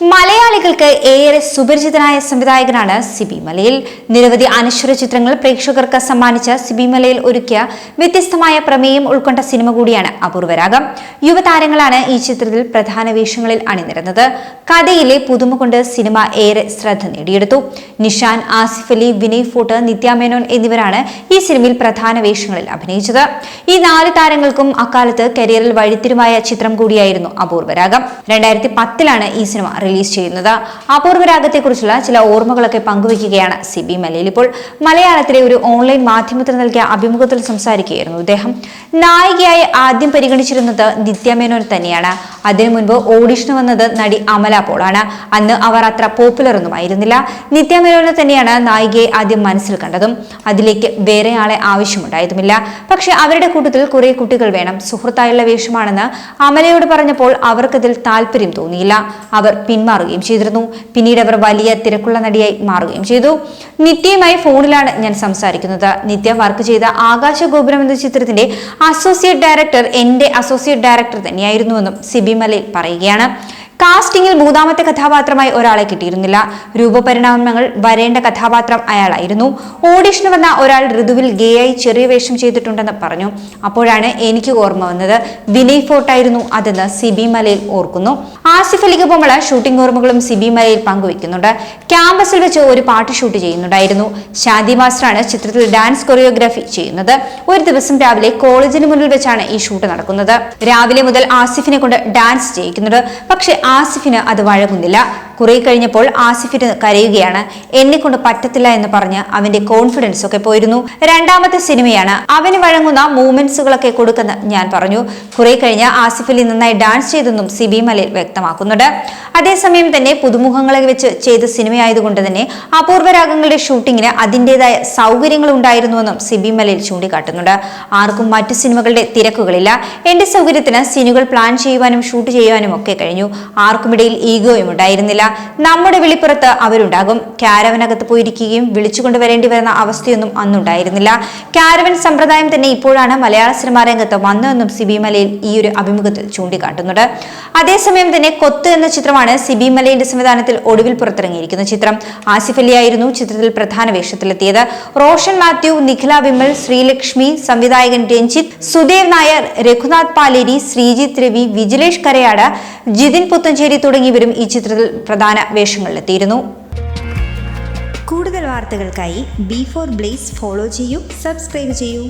മലയാളികൾക്ക് ഏറെ സുപരിചിതനായ സംവിധായകനാണ് സിബി മലയിൽ. നിരവധി അനശ്വര ചിത്രങ്ങൾ പ്രേക്ഷകർക്ക് സമ്മാനിച്ച സിബി മലയിൽ ഒരുക്കിയ വ്യത്യസ്തമായ പ്രമേയം ഉൾക്കൊണ്ട സിനിമ കൂടിയാണ് അപൂർവരാഗം യുവതാരങ്ങളാണ് ഈ ചിത്രത്തിൽ പ്രധാന വേഷങ്ങളിൽ അണിനിരന്നത്. കഥയിലെ പുതുമ കൊണ്ട് സിനിമ ഏറെ ശ്രദ്ധ നേടിയെടുത്തു. നിഷാൻ ആസിഫ് അലി വിനയ് ഫോട്ട് നിത്യ മേനോൻ എന്നിവരാണ് ഈ സിനിമയിൽ പ്രധാന വേഷങ്ങളിൽ അഭിനയിച്ചത്. ഈ നാല് താരങ്ങൾക്കും അക്കാലത്ത് കരിയറിൽ വഴിത്തിരിവായ ചിത്രം കൂടിയായിരുന്നു അപൂർവരാഗം രണ്ടായിരത്തി പത്തിലാണ് ഈ സിനിമ റിലീസ് ചെയ്യുന്നത്. അപൂർവരാഗത്തെക്കുറിച്ചുള്ള ചില ഓർമ്മകളൊക്കെ പങ്കുവയ്ക്കുകയാണ് സി ബി മലയിൽ ഇപ്പോൾ. മലയാളത്തിലെ ഒരു ഓൺലൈൻ മാധ്യമത്തിന് നൽകിയ അഭിമുഖത്തിൽ സംസാരിക്കുകയായിരുന്നു അദ്ദേഹം നായികയായി ആദ്യം പരിഗണിച്ചിരുന്നത് നിത്യ മേനോൻ തന്നെയാണ്. അതിനു മുൻപ് ഓഡിഷന് വന്നത് നടി അമല പോളാണ്. അന്ന് അവർ അത്ര പോപ്പുലർ ഒന്നുമായിരുന്നില്ല നിത്യ മേനോനെ തന്നെയാണ് നായികയെ ആദ്യം മനസ്സിൽ കണ്ടതും. അതിലേക്ക് വേറെ ആളെ ആവശ്യമുണ്ടായതുമില്ല പക്ഷെ അവരുടെ കൂട്ടത്തിൽ കുറെ കുട്ടികൾ വേണം. സുഹൃത്തായുള്ള വേഷമാണെന്ന് അമലയോട് പറഞ്ഞപ്പോൾ അവർക്കതിൽ താല്പര്യം തോന്നിയില്ല. അവർ പിന്മാറുകയും ചെയ്തിരുന്നു. പിന്നീട് അവർ വലിയ തിരക്കുള്ള നടിയായി മാറുകയും ചെയ്തു. നിത്യയുമായി ഫോണിലാണ് ഞാൻ സംസാരിക്കുന്നത്. നിത്യ വർക്ക് ചെയ്ത ആകാശ ഗോപുരം എന്ന ചിത്രത്തിന്റെ അസോസിയേറ്റ് ഡയറക്ടർ എന്റെ അസോസിയേറ്റ് ഡയറക്ടർ തന്നെയായിരുന്നുവെന്നും സിബി മലയിൽ പറയുകയാണ്. കാസ്റ്റിംഗിൽ മൂന്നാമത്തെ കഥാപാത്രമായി ഒരാളെ കിട്ടിയിരുന്നില്ല. രൂപപരിണാമങ്ങൾ വരേണ്ട കഥാപാത്രം അയാളായിരുന്നു. ഓഡിഷന് വന്ന ഒരാൾ ഋതുവിൽ ഗേയായി ചെറിയ വേഷം ചെയ്തിട്ടുണ്ടെന്ന് പറഞ്ഞു. അപ്പോഴാണ് എനിക്ക് ഓർമ്മ വന്നത്. വിനയ് ഫോർട്ടായിരുന്നു അതെന്ന് സിബി മലയിൽ ഓർക്കുന്നു. ആസിഫ് അലിക്കൊപ്പമുള്ള ഷൂട്ടിംഗ് ഓർമ്മകളും സിബി മലയിൽ പങ്കുവെക്കുന്നുണ്ട് ക്യാമ്പസിൽ വെച്ച് ഒരു പാട്ട് ഷൂട്ട് ചെയ്യുന്നുണ്ടായിരുന്നു. ശാന്തി മാസ്റ്ററാണ് ചിത്രത്തിൽ ഡാൻസ് കൊറിയോഗ്രാഫി ചെയ്യുന്നത്. ഒരു ദിവസം രാവിലെ കോളേജിന് മുന്നിൽ വെച്ചാണ് ഈ ഷൂട്ട് നടക്കുന്നത്. രാവിലെ മുതൽ ആസിഫിനെ കൊണ്ട് ഡാൻസ് ചെയ്യിക്കുന്നുണ്ട് പക്ഷെ ആസിഫിന് അത് വഴങ്ങുന്നില്ല. കുറെ കഴിഞ്ഞപ്പോൾ ആസിഫിന് കരയുകയാണ്. എന്നെ കൊണ്ട് പറ്റത്തില്ല എന്ന് പറഞ്ഞ് അവന്റെ കോൺഫിഡൻസ് ഒക്കെ പോയിരുന്നു. രണ്ടാമത്തെ സിനിമയാണ് അവന് വഴങ്ങുന്ന മൂവ്മെന്റ്സുകളൊക്കെ കൊടുക്കുന്ന ഞാൻ പറഞ്ഞു. കുറെ കഴിഞ്ഞ ആസിഫിൽ നന്നായി ഡാൻസ് ചെയ്തെന്നും സിബി മലയിൽ വ്യക്തമാക്കുന്നുണ്ട്. അതേസമയം തന്നെ പുതുമുഖങ്ങളെ വെച്ച് ചെയ്ത സിനിമയായതുകൊണ്ട് തന്നെ അപൂർവരാഗങ്ങളുടെ ഷൂട്ടിങ്ങിന് അതിന്റെതായ സൗകര്യങ്ങൾ ഉണ്ടായിരുന്നുവെന്നും സിബി മലയിൽ ചൂണ്ടിക്കാട്ടുന്നുണ്ട്. ആർക്കും മറ്റു സിനിമകളുടെ തിരക്കുകളില്ല. എന്റെ സൗകര്യത്തിന് സീനുകൾ പ്ലാൻ ചെയ്യുവാനും ഷൂട്ട് ചെയ്യുവാനും ഒക്കെ കഴിഞ്ഞു. ആർക്കുമിടയിൽ ഈഗോയും ഉണ്ടായിരുന്നില്ല. നമ്മുടെ വിളിപ്പുറത്ത് അവരുണ്ടാകും. കാരവനകത്ത് പോയിരിക്കുകയും വിളിച്ചുകൊണ്ട് വരേണ്ടി വരുന്ന അവസ്ഥയൊന്നും അന്നുണ്ടായിരുന്നില്ല. കാരവൻ സമ്പ്രദായം തന്നെ ഇപ്പോഴാണ് മലയാള സിനിമാ രംഗത്ത് വന്നതെന്നും സിബി മലയിൽ ഈ ഒരു അഭിമുഖത്തിൽ ചൂണ്ടിക്കാട്ടുന്നുണ്ട്. അതേസമയം തന്നെ കൊത്ത് എന്ന ചിത്രമാണ് സിബി മലയുടെ സംവിധാനത്തിൽ ഒടുവിൽ പുറത്തിറങ്ങിയിരിക്കുന്ന ചിത്രം. ആസിഫ് അലി ആയിരുന്നു ചിത്രത്തിൽ പ്രധാന വേഷത്തിലെത്തിയത്. റോഷൻ മാത്യു നിഖില വിമൽ ശ്രീലക്ഷ്മി സംവിധായകൻ രഞ്ജിത്ത് സുദേവ് നായർ രഘുനാഥ് പാലേരി ശ്രീജിത്ത് രവി വിജിലേഷ് കരയാട് ജിതിൻ പുത്തഞ്ചേരി തുടങ്ങിയവരും ഈ ചിത്രത്തിൽ പ്രധാന വേഷങ്ങളിലെത്തിയിരുന്നു. കൂടുതൽ വാർത്തകൾക്കായി ബി ഫോർ ബ്ലേസ് ഫോളോ ചെയ്യൂ സബ്സ്ക്രൈബ് ചെയ്യൂ.